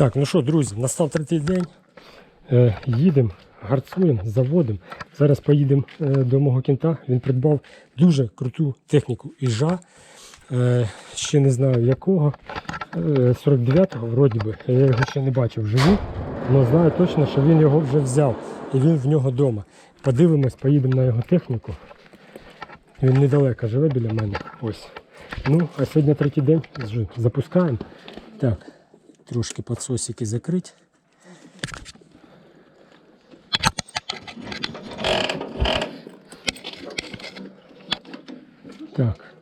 Так, ну що, друзі, настав третій день. Е, їдемо, гарцуємо, заводимо. Зараз поїдемо е, до мого кінта. Він придбав дуже круту техніку іжа. Е, ще не знаю якого. Е, 49-го, вроді би. Я його ще не бачив вживу. Але знаю точно, що він його вже взяв. І він в нього вдома. Подивимось, поїдемо на його техніку. Він недалеко живе біля мене. Ось. Ну, а сьогодні третій день. Запускаємо. Так, трошки підсосики закрити. Так.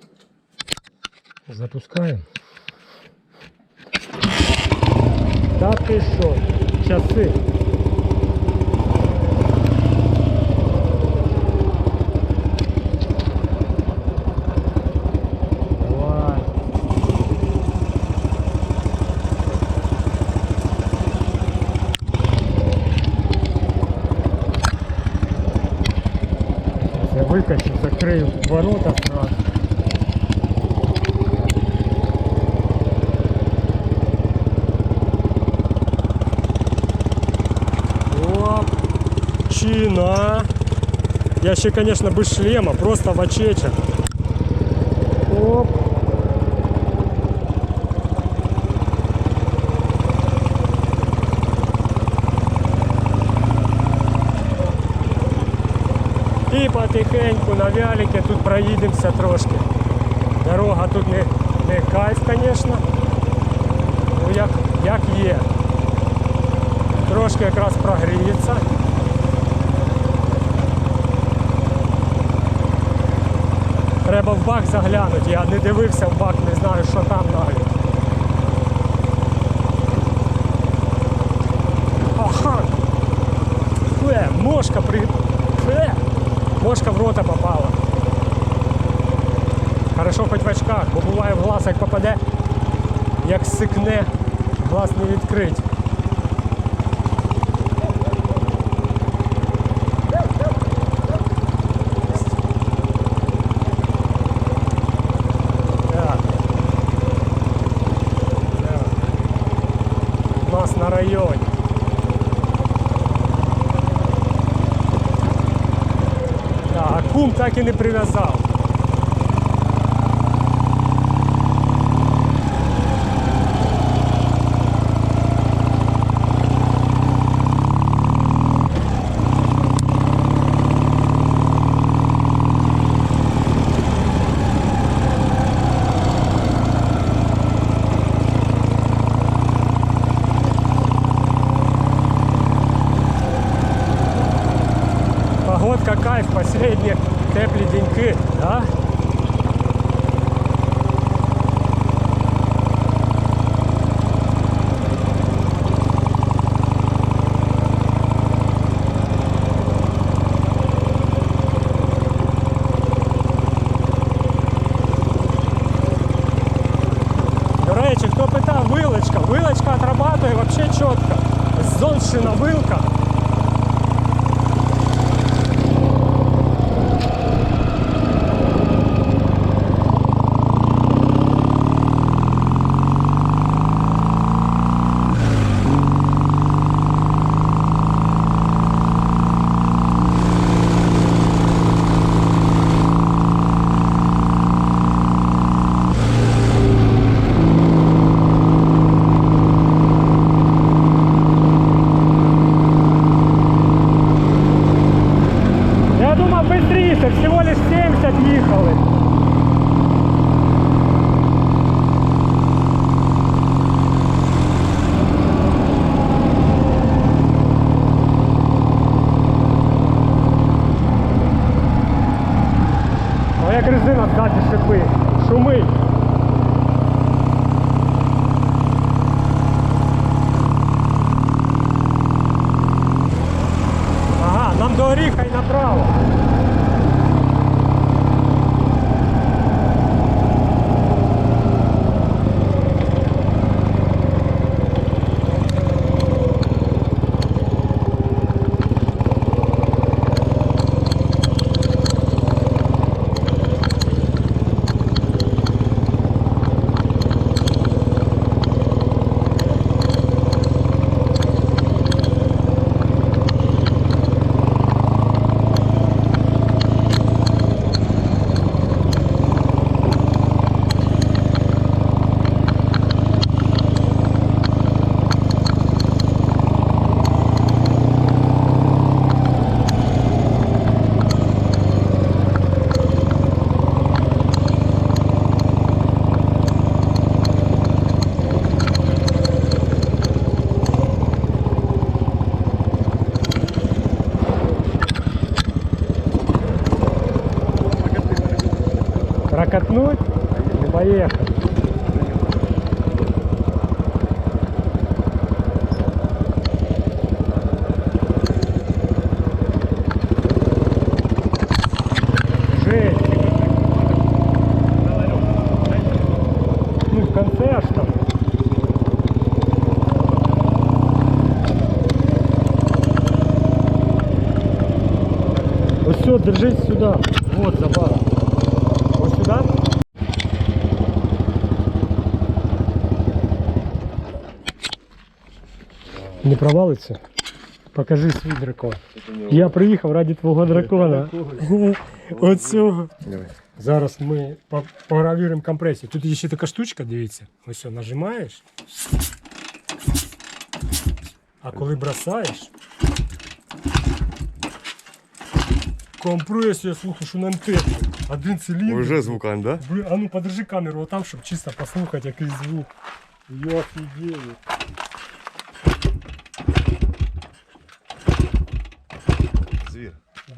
Запускаємо. Та ти що? Часи. Давай. Сейчас закрою ворота сразу. Чина. Я ще, конечно, без шлема, просто в очечах. І потихеньку на вяліки тут проїдемося трошки. Дорога тут не, не кайф, звісно. Ну як, як є. Трошки якраз прогріється. Треба в бак заглянути. Я не дивився в бак, не знаю, що там навіть. Ага. Фе, мошка при. Фе. Мошка в рота попала. Хорошо хоч в очках, бо буває в глаз, як попаде, як сикне, глаз не відкрить. Так, і не прив'язав. Погодка кайф, последние теплі деньки, да? До речі, хто питав, вилочка. Вилочка отрабатує взагалі чітко. Зонщина вилка. О, як Поехали. Ну, все, держись сюда. Вот забар. Вот сюда. Не провалиться? Покажи свій дракон. Я приїхав раді твого дракона. От цього. Зараз ми по- програвіруємо компресію. Тут є ще така штучка, дивіться. Ось все, нажимаєш. А коли бросаєш. Компресія, слухай, що на антенні. Один циліндр. Уже звукан, да? Блин, а ну подержи камеру отам, щоб чисто послухати якийсь звук. Я офігею.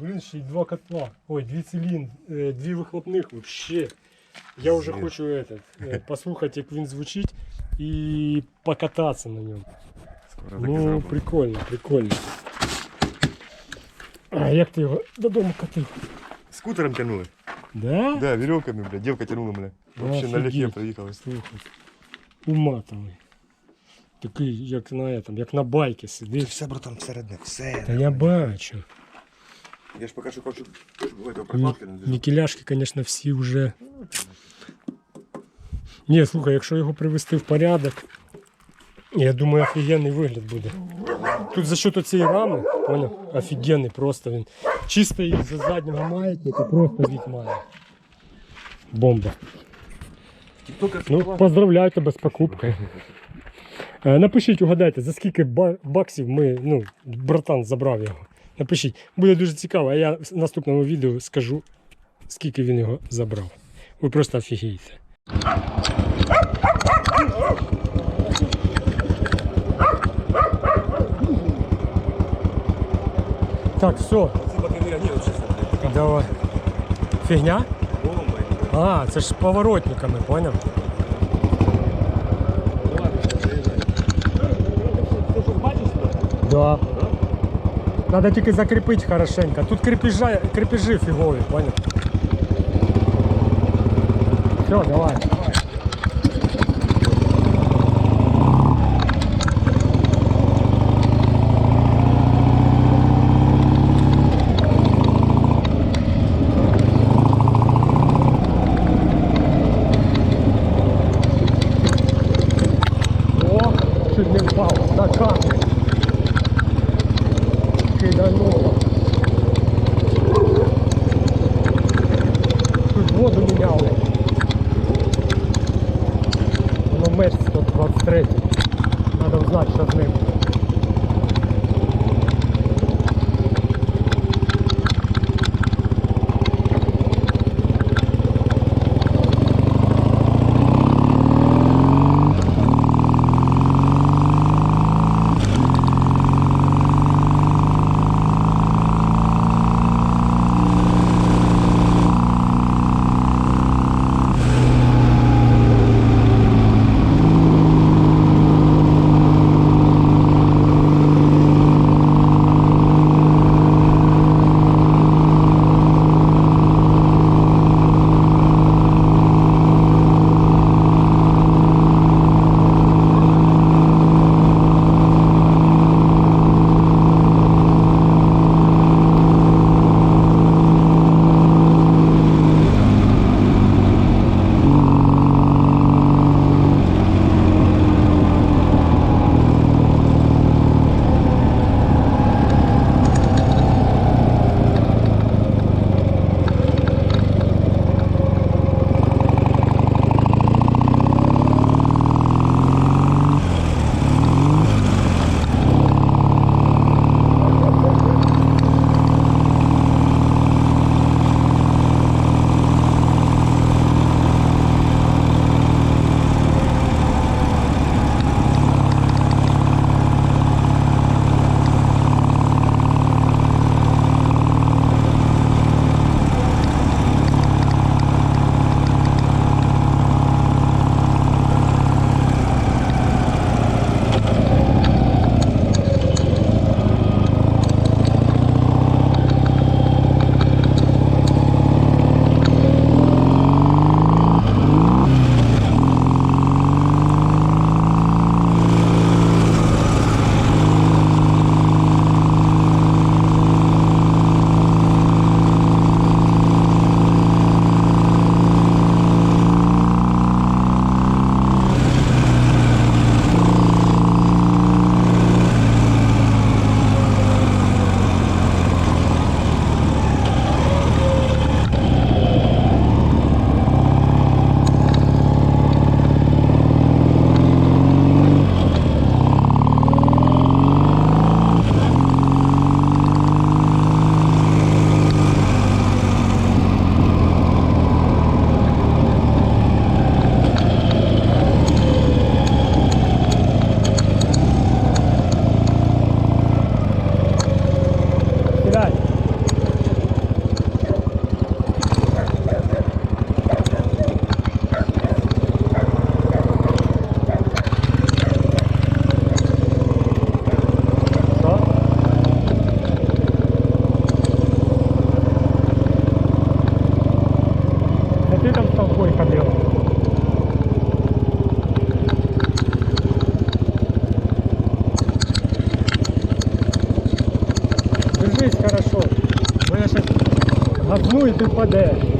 Звір. Блін, ще й два котла. Ой, дві циліндри, е, дві вихлопних вообще. Я вже Звір. хочу этот, е, послухати, як він звучить, і покататися на ньому. Скоро так і Ну, зробимо. прикольно, прикольно. А як ти його додому катив? Скутером тянули. Да? Да, веревками, бля. Девка тянула, бля. Вообще на Офігеть. лихе проїхали. Слухай. Уматовий. Такий, як на этом, як на байці сидиш. Все, братан, всередині, все. Та я бачу. Я ж поки шукав, щоб этого прокладки не держав. Нікеляшки, звісно, всі вже. Ні, слухай, якщо його привести в порядок, я думаю, офігенний вигляд буде. Тут за счет цієї рами, понял? Офігенний просто він. Чисто із-за заднього маятника просто має. Бомба. Ну, поздравляю тебе з покупкою. Е, Напишіть, угадайте, за скільки баксів ми, ну, братан забрав його. Напишіть. Буде дуже цікаво, а я в наступному відео скажу, скільки він його забрав. Ви просто офігієте. Так, все, Ці батареї, ні, вообще це, блядь, така давай. Фігня? бомба. А, це ж з поворотниками, поняв? Да. Надо тільки закріпити хорошенько. Тут крепежа, крепежі фігові, понял? Все, давай. МС-123. Надо узнать, что с ним. Хорошо. Бо я